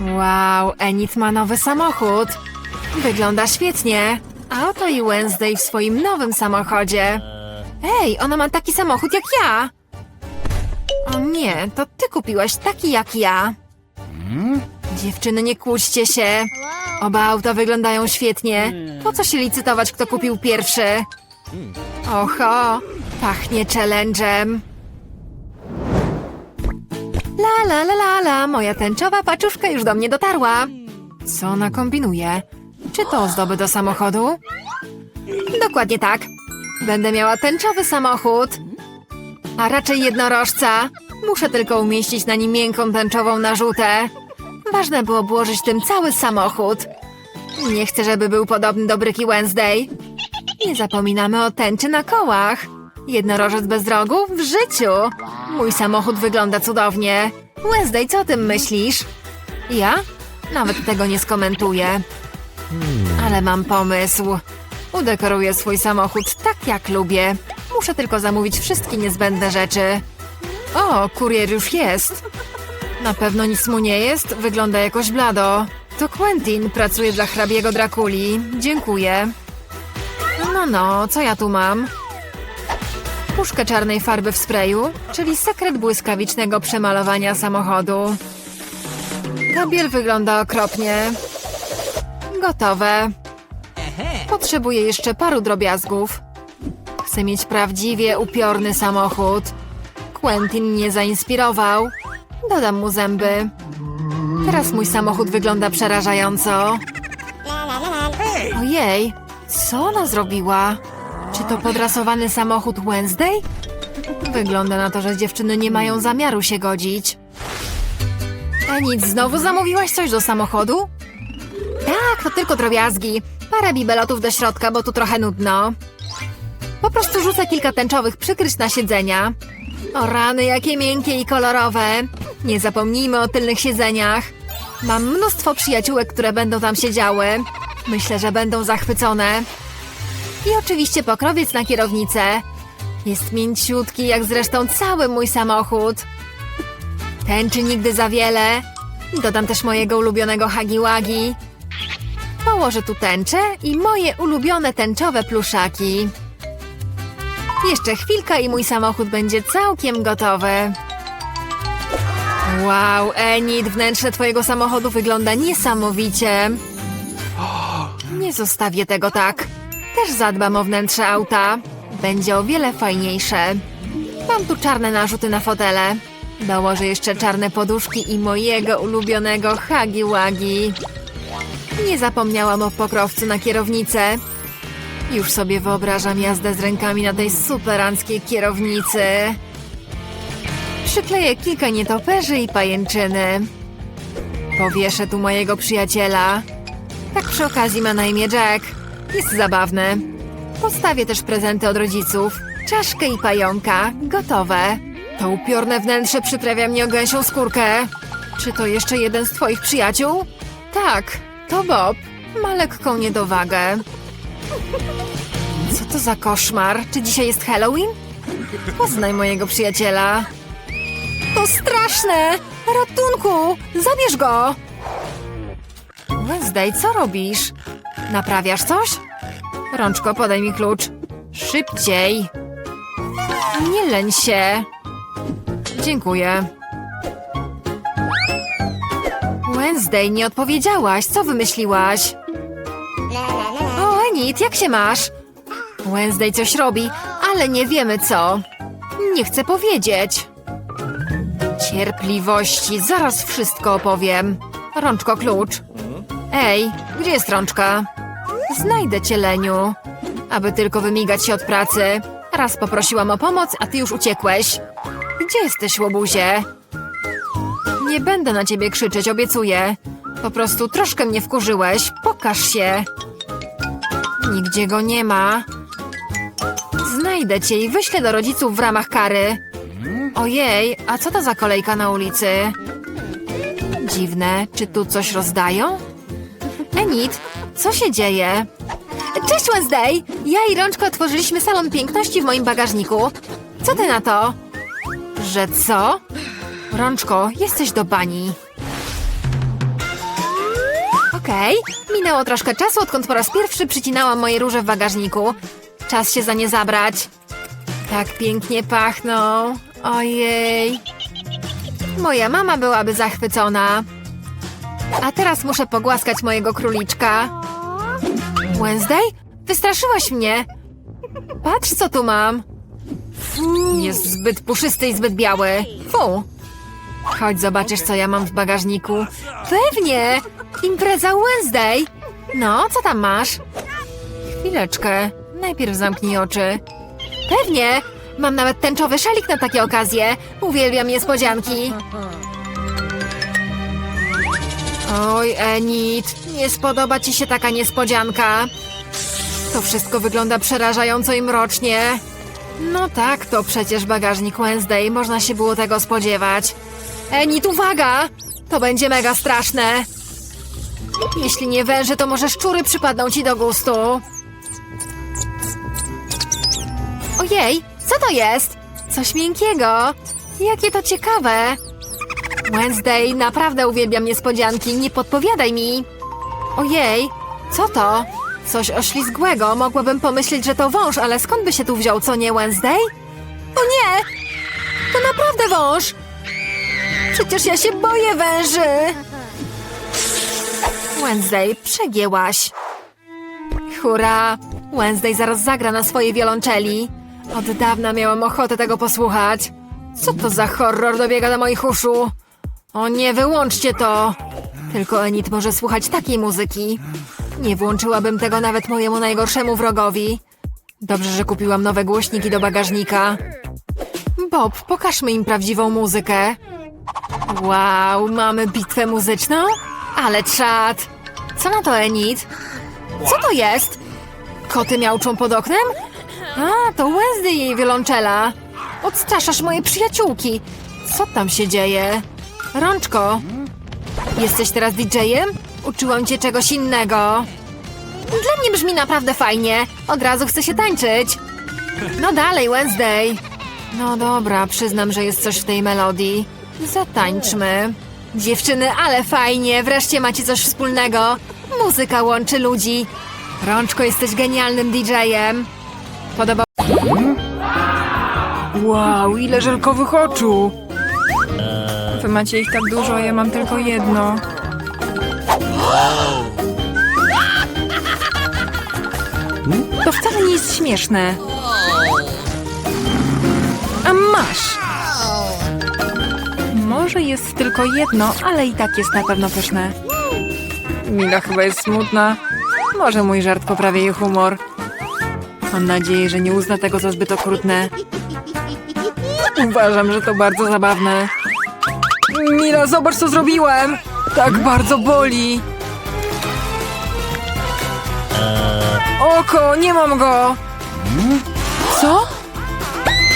Wow, Enid ma nowy samochód. Wygląda świetnie. A oto i Wednesday w swoim nowym samochodzie. Ej, ona ma taki samochód jak ja. O nie, to ty kupiłaś taki jak ja. Dziewczyny, nie kłóćcie się. Oba auta wyglądają świetnie. Po co się licytować, kto kupił pierwszy? Oho, pachnie challenge'em. La la la la la, moja tęczowa paczuszka już do mnie dotarła. Co ona kombinuje? Czy to ozdoby do samochodu? Dokładnie tak. Będę miała tęczowy samochód. A raczej jednorożca. Muszę tylko umieścić na nim miękką tęczową narzutę. Ważne było włożyć tym cały samochód. Nie chcę, żeby był podobny do Bryki Wednesday. Nie zapominamy o tęczy na kołach. Jednorożec bez rogu? W życiu! Mój samochód wygląda cudownie. Wednesday, co o tym myślisz? Ja? Nawet tego nie skomentuję. Ale mam pomysł. Udekoruję swój samochód tak, jak lubię. Muszę tylko zamówić wszystkie niezbędne rzeczy. O, kurier już jest. Na pewno nic mu nie jest, wygląda jakoś blado. To Quentin, pracuje dla hrabiego Drakuli. Dziękuję. No, no, co ja tu mam? Puszkę czarnej farby w sprayu, czyli sekret błyskawicznego przemalowania samochodu. Gabiel wygląda okropnie. Gotowe. Potrzebuję jeszcze paru drobiazgów. Chcę mieć prawdziwie upiorny samochód. Quentin mnie zainspirował. Dodam mu zęby. Teraz mój samochód wygląda przerażająco. Ojej, co ona zrobiła? To podrasowany samochód Wednesday? Wygląda na to, że dziewczyny nie mają zamiaru się godzić. A nic, znowu zamówiłaś coś do samochodu? Tak, to tylko drobiazgi. Parę bibelotów do środka, bo tu trochę nudno. Po prostu rzucę kilka tęczowych przykryć na siedzenia. O rany, jakie miękkie i kolorowe. Nie zapomnijmy o tylnych siedzeniach. Mam mnóstwo przyjaciółek, które będą tam siedziały. Myślę, że będą zachwycone. I oczywiście pokrowiec na kierownicę. Jest mięciutki, jak zresztą cały mój samochód. Tęczy nigdy za wiele. Dodam też mojego ulubionego hagiłagi. Położę tu tęczę i moje ulubione tęczowe pluszaki. Jeszcze chwilka i mój samochód będzie całkiem gotowy. Wow, Enid, wnętrze twojego samochodu wygląda niesamowicie. Nie zostawię tego tak. Też zadbam o wnętrze auta. Będzie o wiele fajniejsze. Mam tu czarne narzuty na fotele. Dołożę jeszcze czarne poduszki i mojego ulubionego Hagi Wagi. Nie zapomniałam o pokrowcu na kierownicę. Już sobie wyobrażam jazdę z rękami na tej superanckiej kierownicy. Przykleję kilka nietoperzy i pajęczyny. Powieszę tu mojego przyjaciela. Tak przy okazji ma na imię Jack. Jest zabawny. Postawię też prezenty od rodziców. Czaszkę i pająka. Gotowe. To upiorne wnętrze przyprawia mnie o gęsią skórkę. Czy to jeszcze jeden z twoich przyjaciół? Tak, to Bob. Ma lekką niedowagę. Co to za koszmar? Czy dzisiaj jest Halloween? Poznaj mojego przyjaciela. To straszne! Ratunku! Zabierz go! Wednesday, co robisz? Naprawiasz coś? Rączko, podaj mi klucz. Szybciej! Nie leń się! Dziękuję. Wednesday, nie odpowiedziałaś. Co wymyśliłaś? O, Enid, jak się masz? Wednesday coś robi, ale nie wiemy co. Nie chcę powiedzieć. Cierpliwości, zaraz wszystko opowiem. Rączko, klucz. Ej, gdzie jest rączka? Znajdę cię, Leniu. Aby tylko wymigać się od pracy. Raz poprosiłam o pomoc, a ty już uciekłeś. Gdzie jesteś, łobuzie? Nie będę na ciebie krzyczeć, obiecuję. Po prostu troszkę mnie wkurzyłeś. Pokaż się. Nigdzie go nie ma. Znajdę cię i wyślę do rodziców w ramach kary. Ojej, a co to za kolejka na ulicy? Dziwne, czy tu coś rozdają? Enid, co się dzieje? Cześć Wednesday! Ja i Rączko otworzyliśmy salon piękności w moim bagażniku. Co ty na to? Że co? Rączko, jesteś do bani. Okej, minęło troszkę czasu, odkąd po raz pierwszy przycinałam moje róże w bagażniku. Czas się za nie zabrać. Tak pięknie pachną. Ojej. Moja mama byłaby zachwycona. A teraz muszę pogłaskać mojego króliczka. Wednesday? Wystraszyłaś mnie. Patrz, co tu mam. Jest zbyt puszysty i zbyt biały. Fu. Chodź, zobaczysz, co ja mam w bagażniku. Pewnie! Impreza Wednesday! No, co tam masz? Chwileczkę. Najpierw zamknij oczy. Pewnie! Mam nawet tęczowy szalik na takie okazje. Uwielbiam niespodzianki. Oj, Enid, nie spodoba ci się taka niespodzianka. To wszystko wygląda przerażająco i mrocznie. No tak, to przecież bagażnik Wednesday, można się było tego spodziewać. Enid, uwaga! To będzie mega straszne. Jeśli nie węże, to może szczury przypadną ci do gustu. Ojej, co to jest? Coś miękkiego. Jakie to ciekawe. Wednesday, naprawdę uwielbiam niespodzianki, nie podpowiadaj mi. Ojej, co to? Coś oślizgłego, mogłabym pomyśleć, że to wąż, ale skąd by się tu wziął, co nie Wednesday? O nie! To naprawdę wąż! Przecież ja się boję węży! Wednesday, przegięłaś. Hurra! Wednesday zaraz zagra na swojej wiolonczeli. Od dawna miałam ochotę tego posłuchać. Co to za horror dobiega do moich uszu? O nie, wyłączcie to! Tylko Enid może słuchać takiej muzyki. Nie włączyłabym tego nawet mojemu najgorszemu wrogowi. Dobrze, że kupiłam nowe głośniki do bagażnika. Bob, pokażmy im prawdziwą muzykę. Wow, mamy bitwę muzyczną? Ale czad! Co na to, Enid? Co to jest? Koty miauczą pod oknem? A, to Wednesday jej wiolonczela. Odstraszasz moje przyjaciółki. Co tam się dzieje? Rączko, jesteś teraz DJ-em? Uczyłam cię czegoś innego. Dla mnie brzmi naprawdę fajnie. Od razu chcę się tańczyć. No dalej, Wednesday. No dobra, przyznam, że jest coś w tej melodii. Zatańczmy. Dziewczyny, ale fajnie, wreszcie macie coś wspólnego. Muzyka łączy ludzi. Rączko, jesteś genialnym DJ-em. Podoba... Wow, ile żelkowych oczu! Wy macie ich tak dużo, a ja mam tylko jedno. To wcale nie jest śmieszne. A masz! Może jest tylko jedno, ale i tak jest na pewno pyszne. Mila chyba jest smutna. Może mój żart poprawi jej humor. Mam nadzieję, że nie uzna tego za zbyt okrutne. Uważam, że to bardzo zabawne. Mila, zobacz co zrobiłem! Tak bardzo boli! Oko, nie mam go! Co?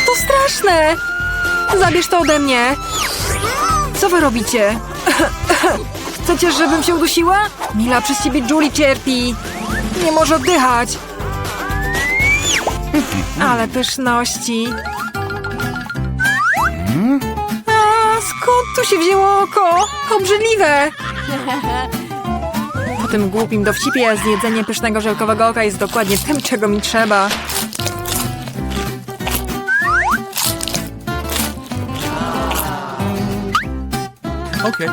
To straszne! Zabierz to ode mnie! Co wy robicie? Chcecie, żebym się udusiła? Mila, przez ciebie Julie cierpi! Nie może oddychać! Ale pyszności! Tu się wzięło oko? Obrzydliwe! Po tym głupim dowcipie zjedzenie pysznego żelkowego oka jest dokładnie tym, czego mi trzeba. Okay.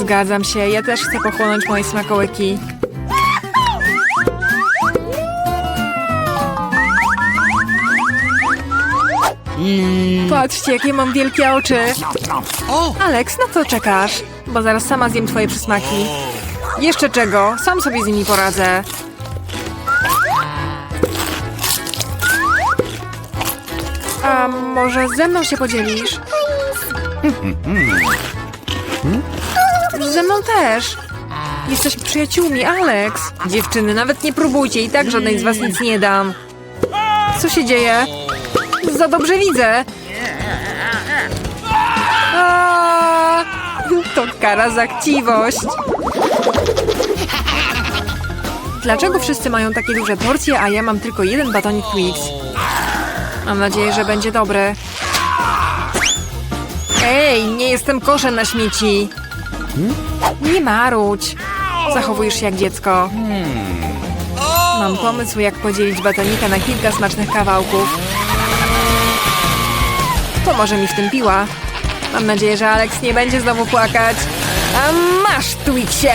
Zgadzam się, ja też chcę pochłonąć moje smakołyki. Patrzcie, jakie mam wielkie oczy. Alex, na co czekasz? Bo zaraz sama zjem twoje przysmaki. Jeszcze czego? Sam sobie z nimi poradzę. A może ze mną się podzielisz? Ze mną też. Jesteśmy przyjaciółmi, Alex. Dziewczyny, nawet nie próbujcie i tak żadnej z was nic nie dam. Co się dzieje? Za dobrze widzę. A, to kara za chciwość. Dlaczego wszyscy mają takie duże porcje, a ja mam tylko jeden batonik Twix? Mam nadzieję, że będzie dobre. Ej, nie jestem koszem na śmieci. Nie marudź. Zachowujesz się jak dziecko. Mam pomysł, jak podzielić batonika na kilka smacznych kawałków. Pomoże mi w tym piła. Mam nadzieję, że Alex nie będzie znowu płakać. A masz, Twixie!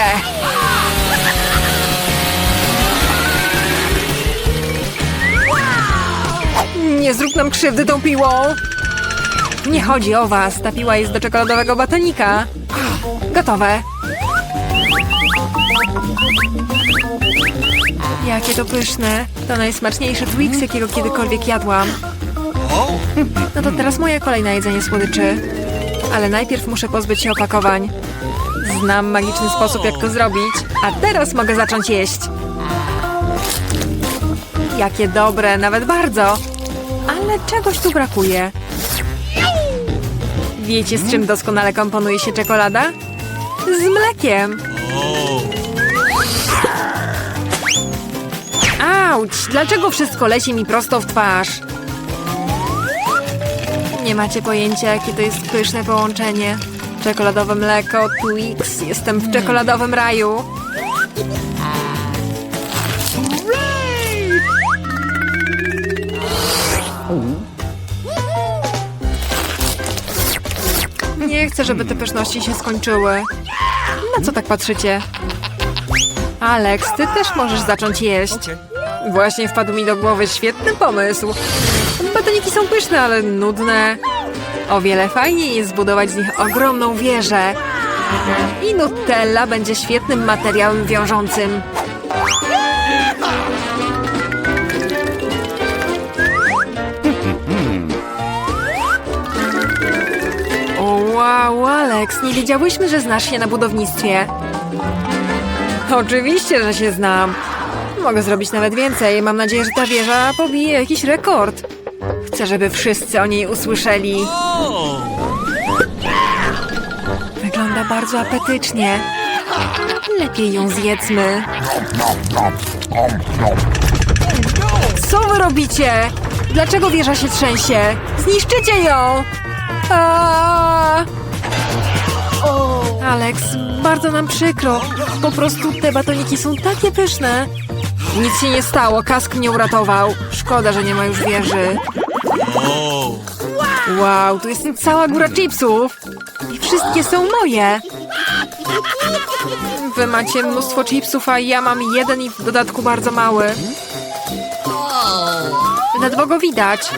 Nie zrób nam krzywdy tą piłą! Nie chodzi o was, ta piła jest do czekoladowego batonika. Gotowe. Jakie to pyszne. To najsmaczniejszy Twix, jakiego kiedykolwiek jadłam. No to teraz moja kolej na jedzenie słodyczy. Ale najpierw muszę pozbyć się opakowań. Znam magiczny sposób, jak to zrobić. A teraz mogę zacząć jeść. Jakie dobre, nawet bardzo. Ale czegoś tu brakuje. Wiecie, z czym doskonale komponuje się czekolada? Z mlekiem. Auć! Dlaczego wszystko leci mi prosto w twarz? Nie macie pojęcia, jakie to jest pyszne połączenie. Czekoladowe mleko, Twix. Jestem w czekoladowym raju. Nie chcę, żeby te pyszności się skończyły. Na co tak patrzycie? Alex, ty też możesz zacząć jeść. Właśnie wpadł mi do głowy świetny pomysł. Batoniki są pyszne, ale nudne. O wiele fajniej jest zbudować z nich ogromną wieżę. I Nutella będzie świetnym materiałem wiążącym. Wow, Alex, nie wiedziałyśmy, że znasz się na budownictwie. Oczywiście, że się znam. Mogę zrobić nawet więcej. Mam nadzieję, że ta wieża pobije jakiś rekord. Chcę, żeby wszyscy o niej usłyszeli. Wygląda bardzo apetycznie. Lepiej ją zjedzmy. Co wy robicie? Dlaczego wieża się trzęsie? Zniszczycie ją! Alex, bardzo nam przykro. Po prostu te batoniki są takie pyszne. Nic się nie stało, kask mnie uratował. Szkoda, że nie ma już wieży. Wow, tu jest cała góra chipsów. I wszystkie są moje. Wy macie mnóstwo chipsów, a ja mam jeden i w dodatku bardzo mały. Ledwo go widać.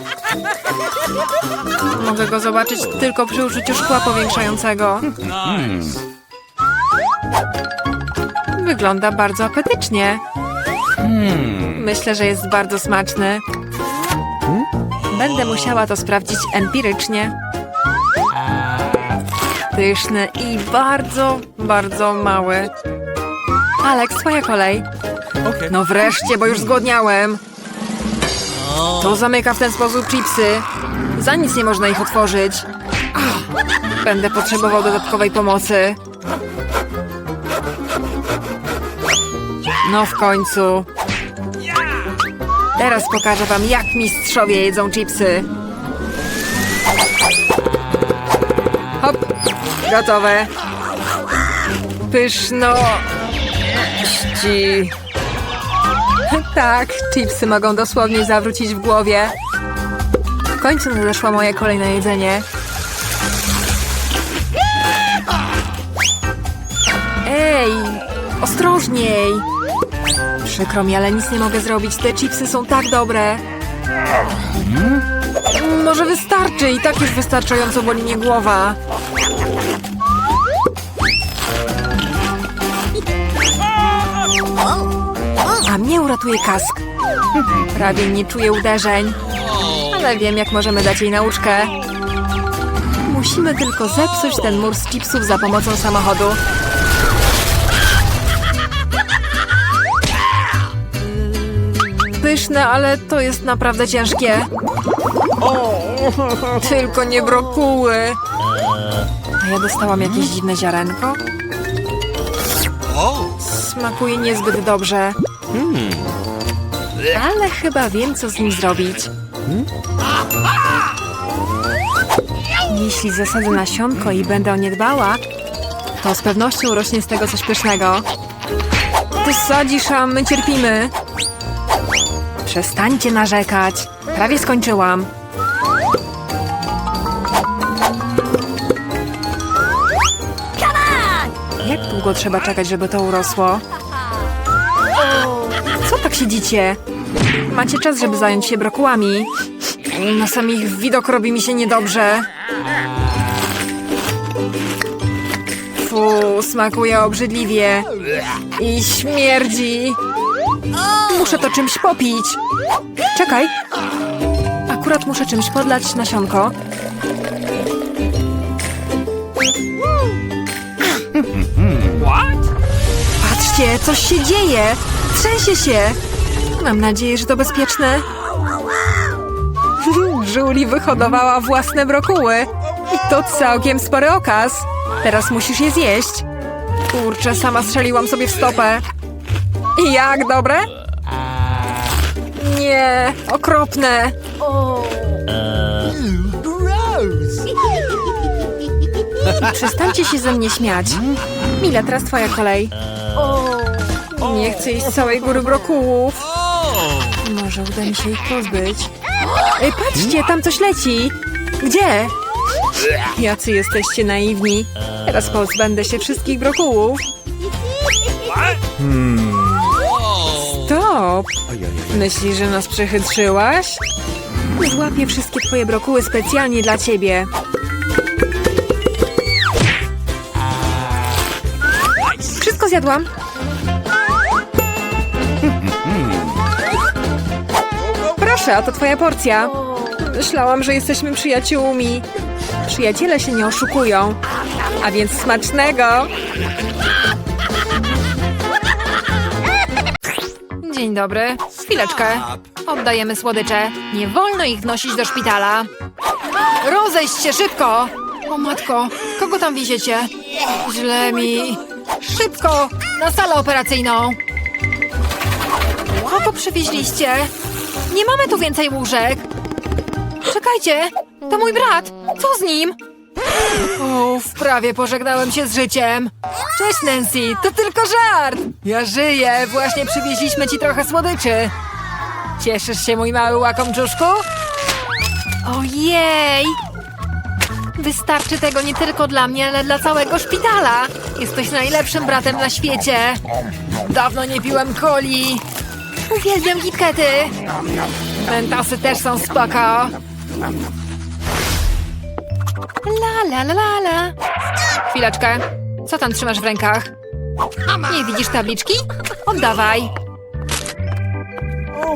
Mogę go zobaczyć tylko przy użyciu szkła powiększającego. Wygląda bardzo apetycznie. Myślę, że jest bardzo smaczny. Będę musiała to sprawdzić empirycznie. Pyszny i bardzo, bardzo mały. Alex, twoja kolej. No wreszcie, bo już zgłodniałem. To zamyka w ten sposób chipsy. Za nic nie można ich otworzyć. Będę potrzebował dodatkowej pomocy. No w końcu. Teraz pokażę wam, jak mistrzowie jedzą chipsy. Hop, gotowe. Pyszno. Ści. Tak, chipsy mogą dosłownie zawrócić w głowie. W końcu nadeszła moja kolej na jedzenie. Ej, ostrożniej! Przykro mi, ale nic nie mogę zrobić. Te chipsy są tak dobre. Mm, Może wystarczy i tak już wystarczająco boli mnie głowa. A mnie uratuje kask. Prawie nie czuję uderzeń. Ale wiem, jak możemy dać jej nauczkę. Musimy tylko zepsuć ten mur z chipsów za pomocą samochodu. Pyszne, ale to jest naprawdę ciężkie. Tylko nie brokuły. A ja dostałam jakieś dziwne ziarenko? Smakuje niezbyt dobrze. Ale chyba wiem, co z nim zrobić. Jeśli zasadzę nasionko i będę o nie dbała, to z pewnością rośnie z tego coś pysznego. ty sadzisz, a my cierpimy? Przestańcie narzekać. Prawie skończyłam. Jak długo trzeba czekać, żeby to urosło? Co tak siedzicie? Macie czas, żeby zająć się brokułami. Na sam ich widok robi mi się niedobrze. Fu, smakuje obrzydliwie. I śmierdzi. Muszę to czymś popić. Czekaj. Akurat muszę czymś podlać nasionko. Patrzcie, coś się dzieje! Trzęsie się! Mam nadzieję, że to bezpieczne. Julie wyhodowała własne brokuły. I to całkiem spory okaz. Teraz musisz je zjeść. Kurczę, sama strzeliłam sobie w stopę. Jak, dobre? Nie, okropne. Przestańcie się ze mnie śmiać. Mila, teraz twoja kolej. Nie chcę jeść całej góry brokułów. Może uda mi się ich pozbyć. Ej, patrzcie, tam coś leci. Gdzie? Jacy jesteście naiwni. Teraz pozbędę się wszystkich brokułów. Stop! Myślisz, że nas przechytrzyłaś? Złapię wszystkie twoje brokuły specjalnie dla ciebie. Wszystko zjadłam. Proszę, to twoja porcja. Myślałam, że jesteśmy przyjaciółmi. Przyjaciele się nie oszukują. A więc smacznego! Dzień dobry. Chwileczkę. Oddajemy słodycze. Nie wolno ich wnosić do szpitala. Rozejść się szybko! O matko, kogo tam wieziecie? Źle mi. Szybko! Na salę operacyjną! Kogo przywieźliście? Nie mamy tu więcej łóżek. Czekajcie, to mój brat. Co z nim? Prawie pożegnałem się z życiem. Cześć Nancy, to tylko żart. Ja żyję, właśnie przywieźliśmy ci trochę słodyczy. Cieszysz się, mój mały łakomczuszku? Ojej! Wystarczy tego nie tylko dla mnie, ale dla całego szpitala. Jesteś najlepszym bratem na świecie. Dawno nie piłem coli. Uwielbiam kitkety. Mentasy też są spoko. La la la la la. Chwileczkę. Co tam trzymasz w rękach? Nie widzisz tabliczki? Oddawaj.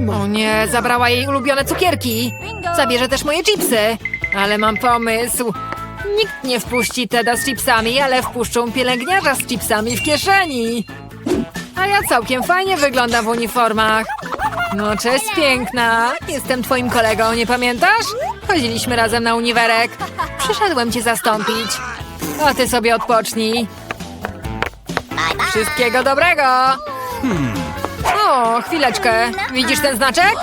O nie, zabrała jej ulubione cukierki. Zabierze też moje chipsy. Ale mam pomysł. Nikt nie wpuści Teda z chipsami, ale wpuszczą pielęgniarza z chipsami w kieszeni. A ja całkiem fajnie wyglądam w uniformach. No cześć piękna. Jestem twoim kolegą, nie pamiętasz? Chodziliśmy razem na uniwerek. Przyszedłem cię zastąpić. A ty sobie odpocznij. Wszystkiego dobrego. O, chwileczkę. Widzisz ten znaczek?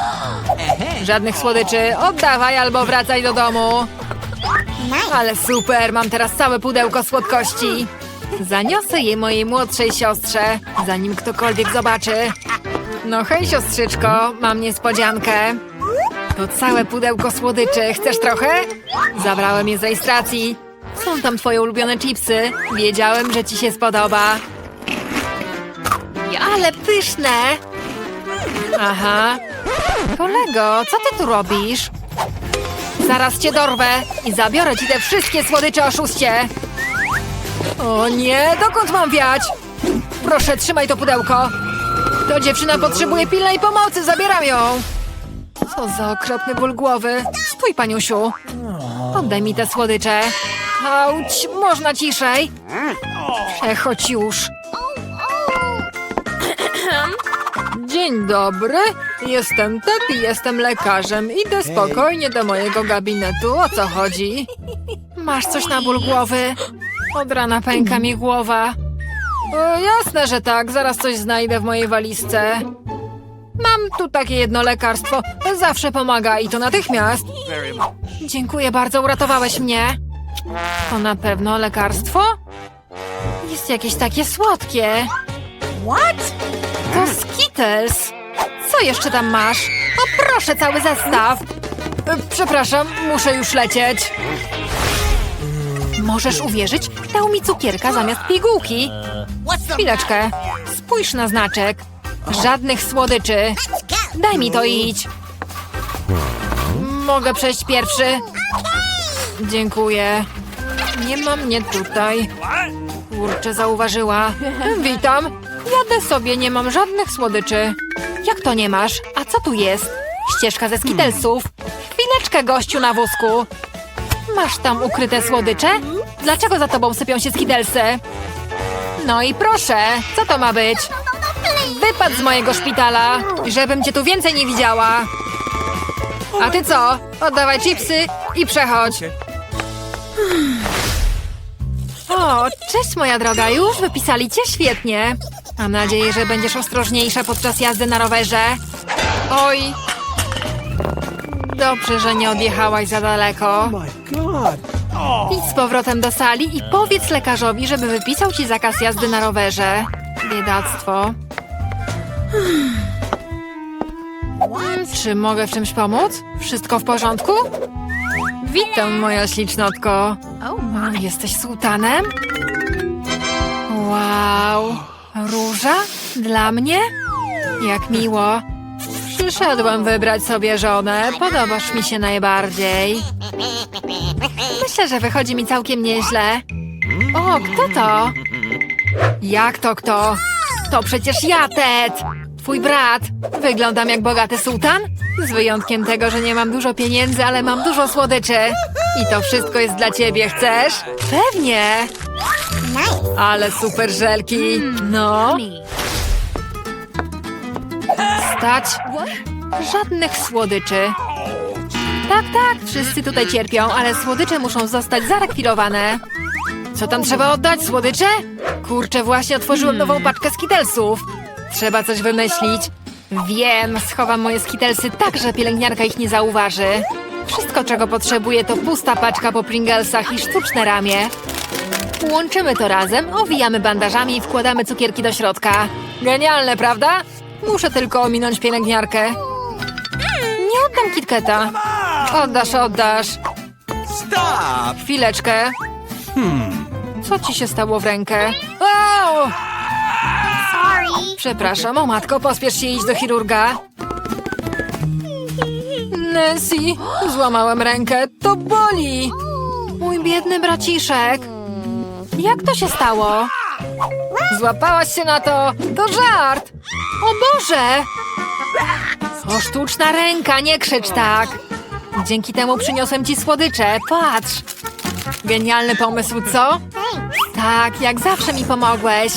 Żadnych słodyczy. Oddawaj albo wracaj do domu. Ale super, mam teraz całe pudełko słodkości. Zaniosę je mojej młodszej siostrze, zanim ktokolwiek zobaczy. No hej siostrzyczko, mam niespodziankę. To całe pudełko słodyczy. Chcesz trochę? Zabrałem je z rejestracji. Są tam twoje ulubione chipsy. Wiedziałem, że ci się spodoba. Ale pyszne! Aha. Kolego, co ty tu robisz? Zaraz cię dorwę i zabiorę ci te wszystkie słodycze oszuście. O nie, dokąd mam wiać? Proszę, trzymaj to pudełko. To dziewczyna potrzebuje pilnej pomocy, zabieram ją. Co za okropny ból głowy. Stój, paniusiu. Oddaj mi te słodycze. Auć, można ciszej. Przechodź już. Dzień dobry, jestem Ted i jestem lekarzem. Idę spokojnie do mojego gabinetu. O co chodzi? Masz coś na ból głowy? Od rana pęka mi głowa. O, jasne, że tak. Zaraz coś znajdę w mojej walizce. Mam tu takie jedno lekarstwo. Zawsze pomaga i to natychmiast. Dziękuję bardzo, uratowałeś mnie. To na pewno lekarstwo? Jest jakieś takie słodkie. What? To Skittles. Co jeszcze tam masz? O proszę, cały zestaw. E, Przepraszam, muszę już lecieć. Możesz uwierzyć, dał mi cukierka zamiast pigułki. Chwileczkę, spójrz na znaczek. Żadnych słodyczy. Daj mi to i idź. Mogę przejść pierwszy? Dziękuję. Nie ma mnie tutaj. Kurczę, zauważyła. Witam. Jadę sobie, nie mam żadnych słodyczy. Jak to nie masz? A co tu jest? Ścieżka ze skitelsów. Chwileczkę, gościu na wózku. Masz tam ukryte słodycze? Dlaczego za tobą sypią się skitelsy? No i proszę, co to ma być? Wypad z mojego szpitala, żebym cię tu więcej nie widziała. A ty co? Oddawaj chipsy i przechodź. O, cześć moja droga, już wypisali cię świetnie. Mam nadzieję, że będziesz ostrożniejsza podczas jazdy na rowerze. Oj. Dobrze, że nie odjechałaś za daleko. God. Idź z powrotem do sali i powiedz lekarzowi, żeby wypisał ci zakaz jazdy na rowerze. Biedactwo. Czy mogę w czymś pomóc? Wszystko w porządku? Witam, moja ślicznotko. O, jesteś sułtanem? Wow. Róża? Dla mnie? Jak miło. Przyszedłem wybrać sobie żonę. Podobasz mi się najbardziej. Myślę, że wychodzi mi całkiem nieźle. O, kto to? Jak to kto? To przecież ja, Ted! Twój brat. Wyglądam jak bogaty sułtan? Z wyjątkiem tego, że nie mam dużo pieniędzy, ale mam dużo słodyczy. I to wszystko jest dla ciebie, chcesz? Pewnie! Ale super żelki. No. Stać. Żadnych słodyczy. Tak, tak, wszyscy tutaj cierpią, ale słodycze muszą zostać zarekwirowane. Co tam trzeba oddać, słodycze? Kurczę, właśnie otworzyłem nową paczkę skitelsów. Trzeba coś wymyślić. Wiem, schowam moje skitelsy tak, że pielęgniarka ich nie zauważy. Wszystko, czego potrzebuję, to pusta paczka po Pringlesach i sztuczne ramię. Łączymy to razem, owijamy bandażami i wkładamy cukierki do środka. Genialne, prawda? Muszę tylko ominąć pielęgniarkę. Nie oddam KitKata. Oddasz, oddasz. Stop. Chwileczkę. Co ci się stało w rękę? Au! Przepraszam, o matko, pospiesz się iść do chirurga. Nancy, złamałem rękę, to boli. Mój biedny braciszek. Jak to się stało? Złapałaś się na to, to żart. O Boże! O sztuczna ręka, nie krzycz tak. Dzięki temu przyniosłem ci słodycze, patrz. Genialny pomysł, co? Tak, jak zawsze mi pomogłeś.